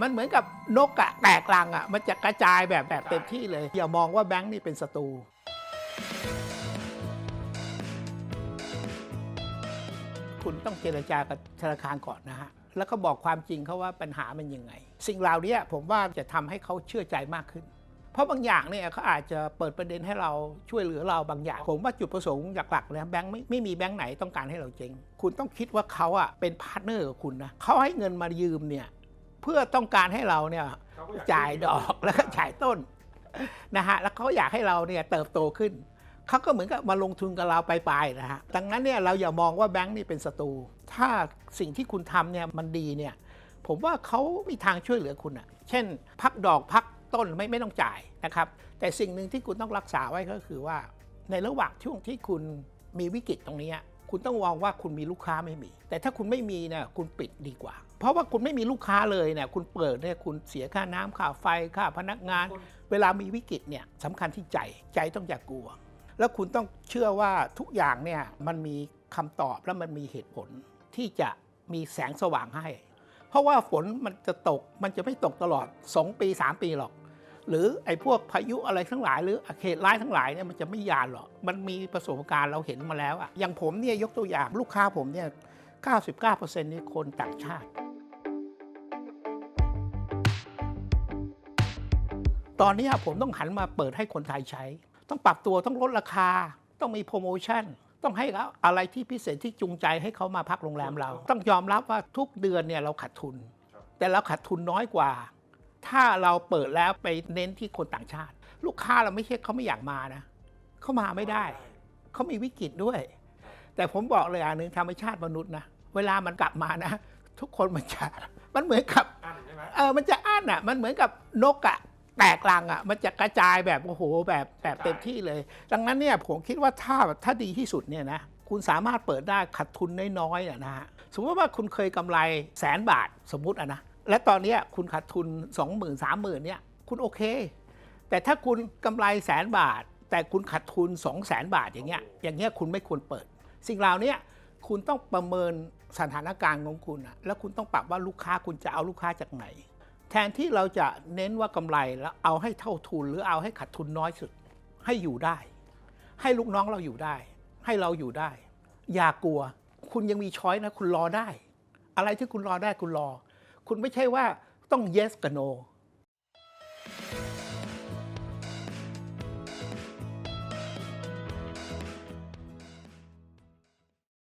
มันเหมือนกับนกอะแตกรังอะมันจะกระจายแบบแบบเต็มที่เลย อย่ามองว่าแบงค์นี่เป็นศัตรูคุณต้องเจรจากับธนาคารก่อนนะฮะ แล้วก็บอกความจริงเขาว่าปัญหามันยังไง สิ่งเหล่านี้ผมว่าจะทำให้เขาเชื่อใจมากขึ้น เพราะบางอย่างเนี่ยเขาอาจจะเปิดประเด็นให้เราช่วยเหลือเราบางอย่าง ผมว่าจุดประสงค์หลักๆเลยแบงค์ไม่ไม่มีแบงค์ไหนต้องการให้เราเจ๊ง คุณต้องคิดว่าเขาอะเป็นพาร์ทเนอร์กับคุณนะเขาให้เงินมายืมเนี่ย เพื่อต้องการให้เราเนี่ยจ่ายดอกแล้วก็จ่ายต้นนะฮะแล้วเขาอยากให้เราเนี่ยเติบโตขึ้นเขาก็เหมือนกับมาลงทุนกับเราไปลายๆนะฮะดังนั้นเนี่ยเราอย่ามองว่าแบงค์นี่เป็นศัตรูถ้าสิ่งที่คุณทำเนี่ยมันดีเนี่ยผมว่าเขามีทางช่วยเหลือคุณอะเช่น พักดอกพักต้นไม่ไม่ต้องจ่ายนะครับ แต่สิ่งหนึ่งที่คุณต้องรักษาไว้ก็คือว่า ในระหว่างช่วงที่คุณมีวิกฤตตรงนี้อะ คุณต้องมองว่าคุณมีลูกค้าไม่มี แต่ถ้าคุณไม่มีเนี่ยคุณปิดดีกว่า เพราะว่าคุณไม่มีลูกค้าเลยเนี่ยคุณเปิดเนี่ยคุณเสียค่าน้ำค่าไฟค่าพนักงาน เวลามีวิกฤตเนี่ยสำคัญที่ใจใจต้องอย่ากกลัว แล้วคุณต้องเชื่อว่าทุกอย่างเนี่ยมันมีคำตอบและมันมีเหตุผลที่จะมีแสงสว่างให้ เพราะว่าฝนมันจะตกมันจะไม่ตกตลอด 2 ปี 3 ปีหรอก หรือไอ้พวกพายุอะไรทั้งหลาย หรือเหตุร้ายทั้งหลายเนี่ยมันจะไม่ยานหรอกมันมีประสบการณ์เราเห็นมาแล้วอะอย่างผมเนี่ยยกตัวอย่างลูกค้าผมเนี่ย 99%นี่คนต่างชาติ ตอนนี้ผมต้องหันมาเปิดให้คนไทยใช้ ต้องปรับตัวต้องลดราคา ต้องมีโปรโมชั่นต้องให้เขาอะไรที่พิเศษที่จูงใจให้เขามาพักโรงแรมเรา ต้องยอมรับว่าทุกเดือนเนี่ยเราขาดทุน แต่เราขาดทุนน้อยกว่า ถ้าเราเปิดแล้วไปเน้นที่คนต่างชาติ ลูกค้าเราไม่ใช่เขาไม่อยากมานะเขามาไม่ได้ เขามีวิกฤตด้วย แต่ผมบอกเลยอย่างหนึ่งธรรมชาติมนุษย์นะเวลามันกลับมานะ ทุกคนมันจะมันเหมือนกับอันใช่ไหมเออมันจะอั้นอะ มันเหมือนกับนกอะแตกรังอะมันจะกระจายแบบโอ้โหแบบแบบเต็มที่เลย ดังนั้นเนี่ยผมคิดว่าถ้าถ้าดีที่สุดเนี่ยนะคุณสามารถเปิดได้ขัดทุนน้อยๆอะนะฮะสมมติว่าคุณเคยกำไรแสนบาทสมมุติอะนะ และตอนนี้คุณขาดทุน 2 0 0 0 0 3 0,000เนี่ยคุณโอเค แต่ถ้าคุณกำไรแสนบาท แต่คุณขาดทุน 2 0 0 0 0 0บาทอย่างเงี้ยอย่างเงี้ยคุณไม่ควรเปิด สิ่งเหล่านี้คุณต้องประเมินสถานการณ์ของคุณแล้วคุณต้องปรับว่าลูกค้าคุณจะเอาลูกค้าจากไหน แทนที่เราจะเน้นว่ากำไรแล้วเอาให้เท่าทุนหรือเอาให้ขาดทุนน้อยสุด ให้อยู่ได้ ให้ลูกน้องเราอยู่ได้ ให้เราอยู่ได้ อย่ากลัว คุณยังมีช้อยนะ คุณรอได้ อะไรที่คุณรอได้คุณรอ คุณไม่ใช่ว่าต้อง yes กับ no